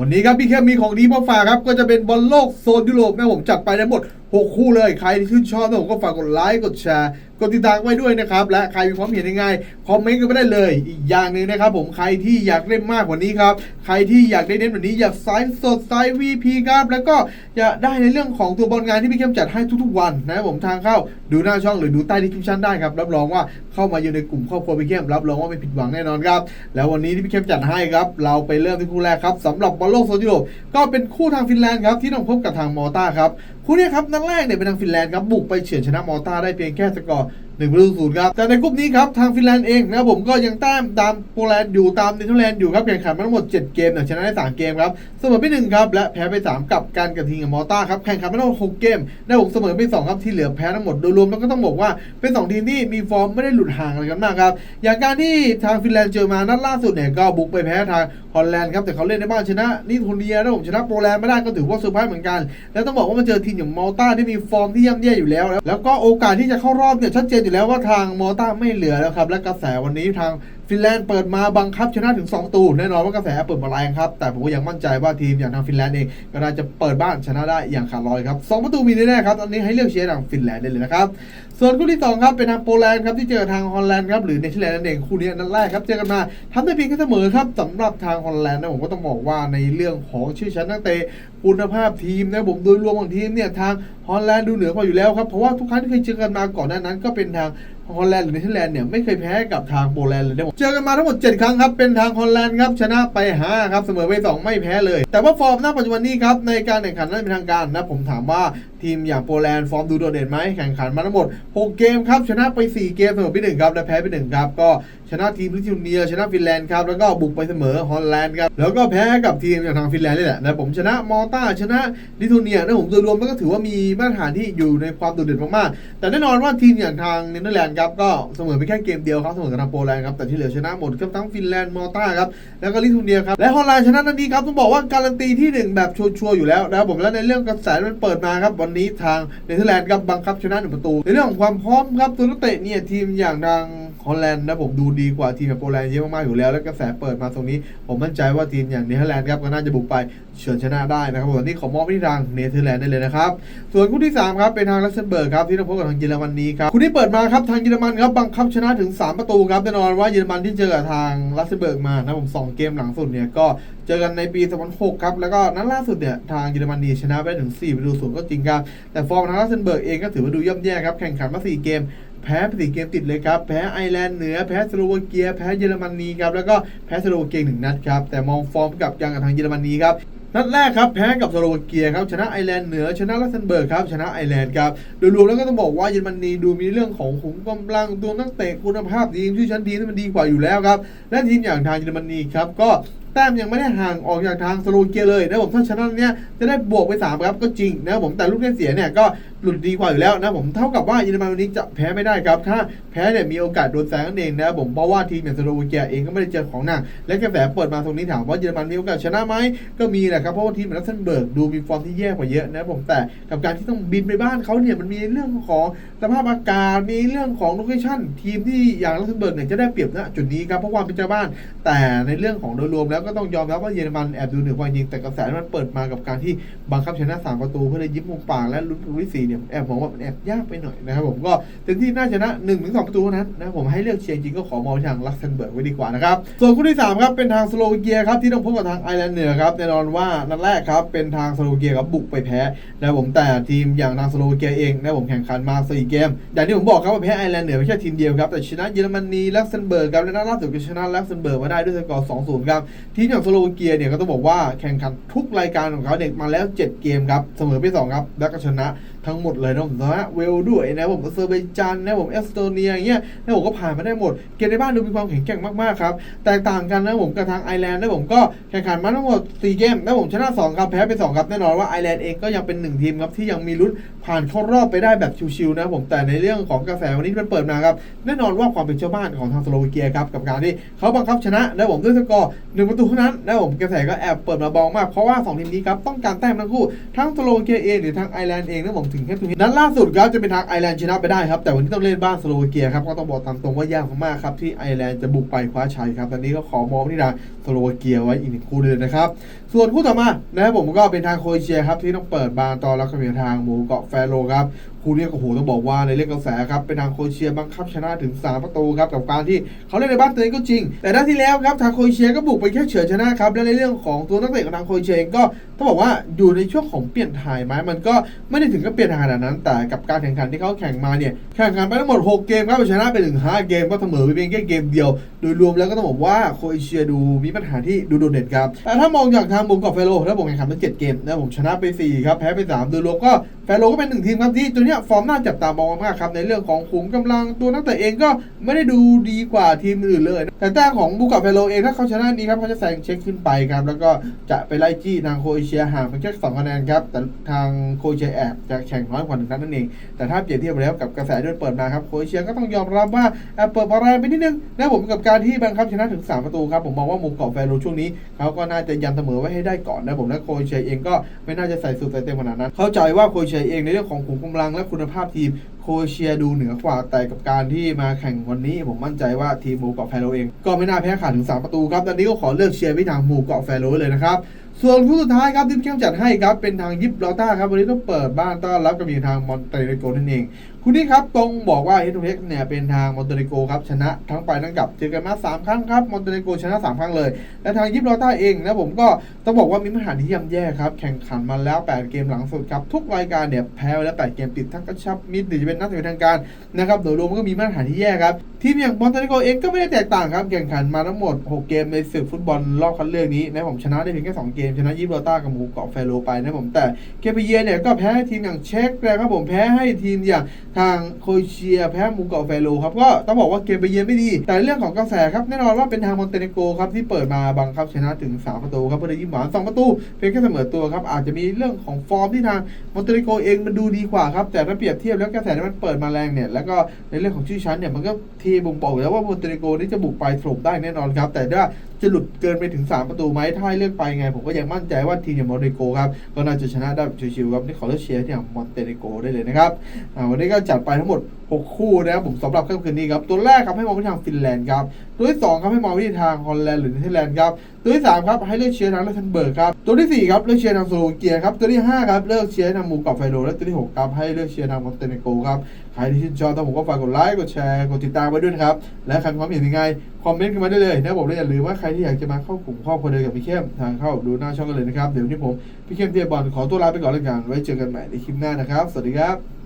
วันนี้ครับพี่แค่มีของดีมาฝากครับก็จะเป็นบอลโลกโซนยุโรปนะผมจัดไปได้หมด 6 คู่เลย ใครที่ชื่นชอบนะผมก็ฝากกดไลค์กดแชร์กดติดตามไว้ด้วยนะครับ และใครมีความเห็นยังไงคอมเมนต์กันไม่ได้เลย อีกอย่างหนึ่งนะครับผมใครที่อยากเล่นมากกว่านี้ครับ ใครที่อยากได้เน้นแบบนี้อยากไซส์สดไซส์ VP ครับ แล้วก็อยากได้ในเรื่องของตัวบอลงานที่พี่เข้มจัดให้ทุกๆวันนะครับผมทางเข้าดูหน้าช่องหรือดูใต้ดีคริปชั่นได้ครับรับรองว่า เข้ามาอยู่ในกลุ่มครอบครัวพี่เข้มรับรองว่าไม่ผิดหวังแน่นอนครับ แล้ววันนี้ที่พี่เข้มจัดให้ครับ เราไปเริ่มที่คู่แรกครับสำหรับบอลโลกโซนยุโรปก็เป็นคู่ทางฟินแลนด์ครับที่ต้องพบกับทางมอลตาครับคู่นี้ครับนัดแรกเนี่ยเป็นทางฟินแลนด์ครับบุกไปเฉือนชนะมอลตาได้เพียงแค่สกอร์ หนึ่งประตูศูนย์ครับแต่ในกลุ่มนี้ครับทางฟินแลนด์เองนะครับผมก็ยังแต้มตามโปแลนด์อยู่ตามเนเธอร์แลนด์อยู่ครับแข่งขันมาทั้งหมด 7 เกมเนี่ยชนะได้ 3 เกมครับเสมอไป1ครับและแพ้ไป 3 กับการกับทีมกับมอลตาครับแข่งขันมาทั้งหมด6เกมได้ผมเสมอไป2ครับที่เหลือแพ้ทั้งหมดโดยรวมแล้วก็ต้องบอกว่าเป็น 2 ทีมที่มีฟอร์มไม่ได้หลุดห่างอะไรกันมากครับอย่างการที่ทางฟินแลนด์เจอมานัดล่าสุดเนี่ยก็บุกไปแพ้ทาง อลแลนด์ครับแต่เขาเล่นในบ้านชนะนิโทเนียแล้วผมชนะโปแลนด์ไม่ได้ก็ถือว่าเซอร์ไพรส์เหมือนกัน แล้วต้องบอกว่ามันเจอทีมอย่างมอลตาที่มีฟอร์มที่ย่ำแย่อยู่แล้ว แล้วก็โอกาสที่จะเข้ารอบเนี่ยชัดเจนอยู่แล้วว่าทางมอลตาไม่เหลือแล้วครับและกระแสวันนี้ทาง ฟินแลนด์เปิดมาบังคับชนะถึง 2 ตูแน่นอนว่ากระแสเปิดมาแรงครับ แต่ผมก็ยังมั่นใจว่าทีมอย่างทางฟินแลนด์เองก็น่าจะเปิดบ้านชนะได้อย่างขาดลอยครับสองประตูมีแน่ๆครับตอนนี้ให้เลือกเชียร์ทางฟินแลนด์ได้เลยนะครับส่วนคู่ที่2ครับเป็นทางโปแลนด์ครับที่เจอทางฮอลแลนด์ครับหรือเนเธอร์แลนด์นั่นเองคู่นี้นัดแรกครับเจอกันมาทำได้เพียงแค่เสมอครับสำหรับทางฮอลแลนด์นะผมก็ต้องบอกว่าในเรื่องของชื่อชั้นนักเตะคุณภาพทีมนะผมโดยรวมของทีมเนี่ยทางฮอลแลนด์ดูเหนือกว่าอยู่แล้วครับเพราะว่าทุกครั้งที่เคยเจอกันมาก่อนหน้านั้นก็เป็นทาง ฮอลแลนด์หรือเนเธอร์แลนด์เนี่ยไม่เคยแพ้กับทางโปแลนด์เลยนะผมเจอกันมาทั้งหมด 7 ครั้งครับ เป็นทางฮอลแลนด์ครับชนะไป 5 ครับ เสมอไป 2 ไม่แพ้เลย แต่ว่าฟอร์มณปัจจุบันนี้ครับในการแข่งขันนั้นเป็นทางการนะผมถามว่าทีมอย่างโปแลนด์ฟอร์มดูโดดเด่นไหมแข่งขันมาทั้งหมด 6 เกมครับ ชนะไป 4 เกมเสมอไป1ครับ และแพ้ไป1ครับ ก็ชนะทีมลิทัวเนีย ชนะฟินแลนด์ครับ แล้วก็บุกไปเสมอฮอลแลนด์ครับ แล้วก็แพ้กับทีมอย่างทางฟินแลนด์นี่แหละนะผมชนะมอลตาชนะลิทัวเนียนะผมโดยรวมแล้วก็ถือว่ามีมาตรฐานที่อยู่ในความโดดเด่นมากๆ แต่แน่นอนว่าทีมอย่างทางเนเธอร์แลนด์ครับก็เสมอไปแค่เกมเดียวครับเสมอกับทางโปแลนด์ครับแต่ที่เหลือชนะหมดครับทั้งฟินแลนด์มอลตาครับแล้วก็ลิทัวเนียครับและฮอลแลนด์ชนะนัดนี้ครับต้องบอกว่าการันตีที่หนึ่งแบบชัวร์ๆอยู่แล้วนะครับผมและในเรื่องกระแสมันเปิดมาครับวันนี้ทางเนเธอร์แลนด์ครับบังคับชนะหนึ่งประตู ในเรื่องของความพร้อมครับตัวนักเตะเนี่ยทีมอย่างดัง ฮอลแลนด์นะผมดูดีกว่าทีมแบบโปแลนด์เยอะมากๆอยู่แล้ว และกระแสเปิดมาตรงนี้ ผมมั่นใจว่าทีมอย่างเนเธอร์แลนด์ครับก็น่าจะบุกไปเฉือนชนะได้นะครับวันนี้ขอมอบไปที่ทางเนเธอร์แลนด์ได้เลยนะครับ ส่วนคู่ที่ 3 ครับ เป็นทางลักเซมเบิร์กครับ ที่ต้องพบกับทางเยอรมนีครับคู่ที่เปิดมาครับทางเยอรมันครับบังคับชนะถึง 3 ประตูครับแน่นอนว่าเยอรมันที่เจอกับทางลักเซมเบิร์กมานะผมสองเกมหลังสุดเนี่ยก็เจอกันในปี 2006 ครับ แล้วก็นัดล่าสุดเนี่ยทางเยอรมนีชนะไปถึง4ประตูศูนย์ก็จริงครับแต่ฟอร์มทางลักเซมเบิร์กเองก็ถือว่าดูย่ำแย่ครับแข่งขันมา4เกม แพ้ไปสี่เกมติดเลยครับ แพ้ไอร์แลนด์เหนือ แพ้สโลวาเกีย แพ้เยอรมนีครับ แล้วก็แพ้สโลวาเกียหนึ่งนัดครับ แต่มองฟอร์มกับยังกับทางเยอรมนีครับนัดแรกครับแพ้กับสโลวาเกียครับชนะไอแลนด์เหนือชนะลักเซมเบิร์กครับชนะไอแลนด์ครับโดยรวมแล้วก็ต้องบอกว่าเยอรมนีดูมีเรื่องของขุมกำลังตัวนักเตะคุณภาพทีมชื่อชั้นทีที่มันดีกว่าอยู่แล้วครับและทีมอย่างทางเยอรมนีครับก็แต้มยังไม่ได้ห่างออกจากทางสโลวาเกียเลยนะผมถ้าชนะเนี้ยจะได้บวกไป3ครับก็จริงนะผมแต่ลูกเล่นเสียเนี่ยก็หลุดดีกว่าอยู่แล้วนะผมเท่ากับว่าเยอรมันวันนี้จะแพ้ไม่ได้ครับ ถ้าแพ้เนี่ยมีโอกาสโดนแซงนั่นเองนะผมเพราะว่าทีมอย่างสโลวาเกียเองก็ไม่ได้เจอของหนักและกระแสเปิดมาตรงนี้ถามว่าเยอรมันมีโอกาสชนะไหมก็มีแหละครับเพราะว่าทีมอย่างลักเซมเบิร์กดูมีฟอร์มที่แย่กว่าเยอะนะผมแต่กับการที่ต้องบินไปบ้านเขาเนี่ยมันมีเรื่องของสภาพอากาศมีเรื่องของโลเคชั่นทีมที่อย่างลักเซมเบิร์กเนี่ยจะได้เปรียบณจุดนี้ครับเพราะความเป็นเจ้าบ้าน แต่ในเรื่องของโดยรวมแล้วแล้วก็ต้องยอมรับว่าเยอรมันแอบดูเหนือกว่าจริงแต่กระแสมันเปิดมากับการที่บังคับชนะ3ประตูเพื่อได้ยิ้มมุมปากและลุ้นประตูที่สี่เนี่ยแอบมองว่ามันแอบยากไปหน่อยนะครับผมก็เต็มที่น่าชนะ1นถึงสประตูเท่านั้นนะผมให้เลือกเชียร์จริงก็ขอมองทางลักเซมเบิร์กไว้ดีกว่านะครับส่วนคู่ที่3ครับเป็นทางสโลวาเกียครับที่ต้องพบกับทางไอร์แลนด์เหนือครับแน่นอนว่านัดแรกครับเป็นทางสโลวาเกียครับบุกไปแพ้นะผมแต่ทีมอย่างทางสโลวาเกียเองนะผมแข่งขันมาสี่เกมอย่างที่ผมบอกครับว่าแพ้ไอร์แลนด์เหนือไม่ใช่ทีมเดียวครับแต่ชนะเยอรมนีลักเซมเบิร์กครับและนัดล่าสุดก็ชนะลักเซมเบิร์กมาได้ด้วยสกอร์2-0ครับทีมอย่างสโลวาเกียเนี่ยก็ต้องบอกว่าแข่งขันทุกรายการของเขาเด็กมาแล้ว 7 เกมครับ เสมอไป2ครับ แล้วก็ชนะ ทั้งหมดเลยนะผมนะเวลด้วยนะผมเซอร์เบย์จันนะผมเอสโตเนียอย่างเงี้ยนะผมก็ผ่านมาได้หมด เกมในบ้านดูมีความแข็งแกร่งมากๆครับ แตกต่างกันนะผมกับทางไอร์แลนด์นะผมก็แข่งขันมาทั้งหมด4เกมนะผมชนะ2ครับแพ้ไป2ครับแน่นอนว่าไอร์แลนด์เองก็ยังเป็น1ทีมครับที่ยังมีลุ้นผ่านเข้ารอบไปได้แบบชิวๆนะผมแต่ในเรื่องของกระแสวันนี้ที่มันเปิดมาครับแน่นอนว่าความเป็นเจ้าบ้านของทางสโลวาเกียครับกับการที่เขาบังคับชนะนะผมด้วยสกอร์หนึ่งประตูเท่านั้นนะผมกระแสก็แอบเปิดมาบองมากเพราะว่าสองทีมนี้ครับต้องการแต้มทั้งคู่ทั้งสโลวาเกียเองหรือทางไอร์แลนด์เองนะผมถงแค่ตรงนี้นั้นล่าสุดครับจะเป็นทางไอร์แลนด์ชนะไปได้ครับแต่วันนี้ต้องเล่นบ้านสโลวาเกียครับก็ต้องบอกตามตรงว่ายากมากครับที่ไอร์แลนด์จะบุกไปคว้าชัยครับตอนนี้ก็ขอมองที่ทางสโลวาเกียไว้อีกหนึ่งคู่เลยนะครับส่วนคู่ต่อมานะครับผมก็เป็นทางโครเอเชียครับที่ต้องเปิดบานตอนรับกับทางหมูเกาะแฟโรครับคู่นี้ก็โหต้องบอกว่าในเรื่องกระแสครับเป็นทางโครเอเชียบังคับชนะถึง 3 ประตูครับกับการที่เขาเล่นในบ้านตัวเองก็จริง แต่ด้านที่แล้วครับทางโครเอเชียก็บุกไปแค่เฉือนชนะครับและในเรื่องของตัวนักเตะของทางโครเอเชียก็ ต้องบอกว่าอยู่ในช่วงของเปลี่ยนถ่ายไหมมันก็ไม่ได้ถึงกับเปลี่ยนถ่ายขนาดนั้น แต่กับการแข่งขันที่เขาแข่งมาเนี่ยแข่งขันไปทั้งหมด 6 เกมครับชนะไปถึง5เกมก็เสมอไปเพียงแค่เกมเดียว โดยรวมแล้วก็ต้องบอกว่าโคเอเชียดูมีปัญหาที่ดูโดดเด่นครับแต่ถ้ามองจากทางมุมกับเฟโลแล้วผมแข่งขันมา7เกมนะผมชนะไป4ครับแพ้ไป 3 โดยรวมก็เฟโลก็เป็นหนึ่งทีมครับที่ตัวเนี้ยฟอร์มน่าจับตามองมากครับในเรื่องของขุมกำลังตัวนักเตะเองก็ไม่ได้ดูดีกว่าทีมอื่นเลย แต่แต้มของบุกับเฟโลเองถ้าเขาชนะนี้ครับเขาจะแซงเช็คขึ้นไปครับแล้วก็จะไปไล่จี้ทางโคเอเเชียห่างเพียงแค่2คะแนนครับ แต่ทางโคเชียแอบจะแข่งน้อยกว่าหนึ่งนัดนั่นเอง แต่ถ้าเปรียบเทียบแล้วกับกระแสที่มันเปิดมาครับโคเชียก็ต้องยอมรับว่าแอบเปิดมาแรงไปนิดนึงนะผมกับการที่บังคับชนะถึง 3 ประตูครับ ผมมองว่ามุมเกาะแฟโรช่วงนี้เขาก็น่าจะยันเสมอไว้ให้ได้ก่อนนะผมและโคเชียเองก็ไม่น่าจะใส่สุดใส่เต็มขนาดนั้น เข้าใจว่าโคเชียเองในเรื่องของขุมกำลังและคุณภาพทีมโคเอเชียดูเหนือกว่าแต่กับการที่มาแข่งวันนี้ ผมมั่นใจว่าทีมหมูเกาะแฟโรเอง ก็ไม่น่าแพ้ขาดถึง 3 ประตูครับตอนนี้ก็ขอเลือกเชียร์ไปทางหมูเกาะแฟโรเลยนะครับ ส่วนคู่สุดท้ายครับที่พี่เข้มจัดให้ครับเป็นทางยิปลอต้าครับวันนี้ต้องเปิดบ้านต้อนรับกับมีทางมอนเตเรโกนั่นเอง คู่นี้ครับตรงบอกว่าเฮทูเฮกเนี่ยเป็นทางมอนเตเนโกครับชนะทั้งไปทั้งกลับเจอกันมา3ครั้งครับมอนเตเนโกชนะ3ครั้งเลย และทางยิปลอต้าเองนะผมก็ต้องบอกว่ามีปัญหานที่ย่ำแย่ครับแข่งขันมาแล้ว8เกมหลังสุดครับทุกรายการเนี่ยแพ้แล้ว8เกมติดทั้งกระชับมิดหรือจะเป็นนัดเป็นทางการนะครับโดยรวมมันก็มีมาตรฐานที่แย่ครับทีมอย่างมอนเตเนโกเองก็ไม่ได้แตกต่างครับแข่งขันมาทั้งหมด 6 เกมในศึกฟุตบอลรอบคัดเลือกนี้นะผมชนะได้เพียงแค่2เกมชนะยิปลอต้ากับหมูเกาะแฟโรไปนะผมแต่เกมไปเยือนเนี่ยก็แพ้ทีมอย่างเช็กนะครับผมแพ้ให้ทีมอย่างทางโครเอเชียแพ้หมูเกาะแฟโรครับก็ต้องบอกว่าเกมไปเยือนไม่ดี แต่เรื่องของกระแสครับแน่นอนว่าเป็นทางมอนเตเนโกครับที่เปิดมาบังคับชนะถึง 3 ประตูครับเพื่อได้ยิ้มหวาน2ประตูเพียงแค่เสมอตัวครับอาจจะมีเรื่องของฟอร์มที่ทางมอนเตเนโกเองมันดูดีกว่าครับแต่ถ้าเปรียบเทียบแล้วกระแสที่มันเปิดมาแรงเนี่ยแล้วก็ในเรื่องของชื่อชั้นเนี่ยมันก็ทีบ่งบอกแล้วว่ามอนเตเนโกนี่จะบุกไปถล่มได้แน่นอนครับแต่ถ้า จะหลุดเกินไปถึง 3 ประตูไหมถ้าเลือกไปไง ผมก็ยังมั่นใจว่าทีมอย่างมอนเตเนโกครับก็น่าจะชนะได้ชิวๆครับนี่ขอเลือกเชียร์ที่อย่างมอนเตเนโกได้เลยนะครับอ่าวันนี้ก็จัดไปทั้งหมด 6 คู่นะครับผมสำหรับค่ำคืนนี้ครับตัวแรกครับให้มองไปทางฟินแลนด์ครับตัวที่สองครับให้มองไปที่ทางฮอลแลนด์หรือเนเธอร์แลนด์ครับตัวที่สามครับให้เลือกเชียร์ทางลักเซมเบิร์กครับตัวที่สี่ครับเลือกเชียร์ทางสโลวาเกียครับตัวที่ห้าครับเลือกเชียร์ทางมูกาะไฟโรและตัวที่หกครับให้เลือกเชียร์ทางมอนเตเนโกครับใครที่ชื่นชอบต้องผมก็ฝากกดไลค์กดแชร์กดติดตามไว้ด้วยนะครับและใครความเห็นยังไงคอมเมนต์กันมาได้เลยนะครับผมและอย่าลืมว่าใครที่อยากจะมาเข้ากลุ่มครอบครัวเดียวกับพี่เข้มทางเข้าดูหน้าช่องกันเลยนะครับเดี๋ยววันนี้ผมพี่เข้มเทียบอลขอตัวลาไปก่อนแล้วกันไว้เจอกันใหม่ในคลิปหน้านะครับ สวัสดีครับ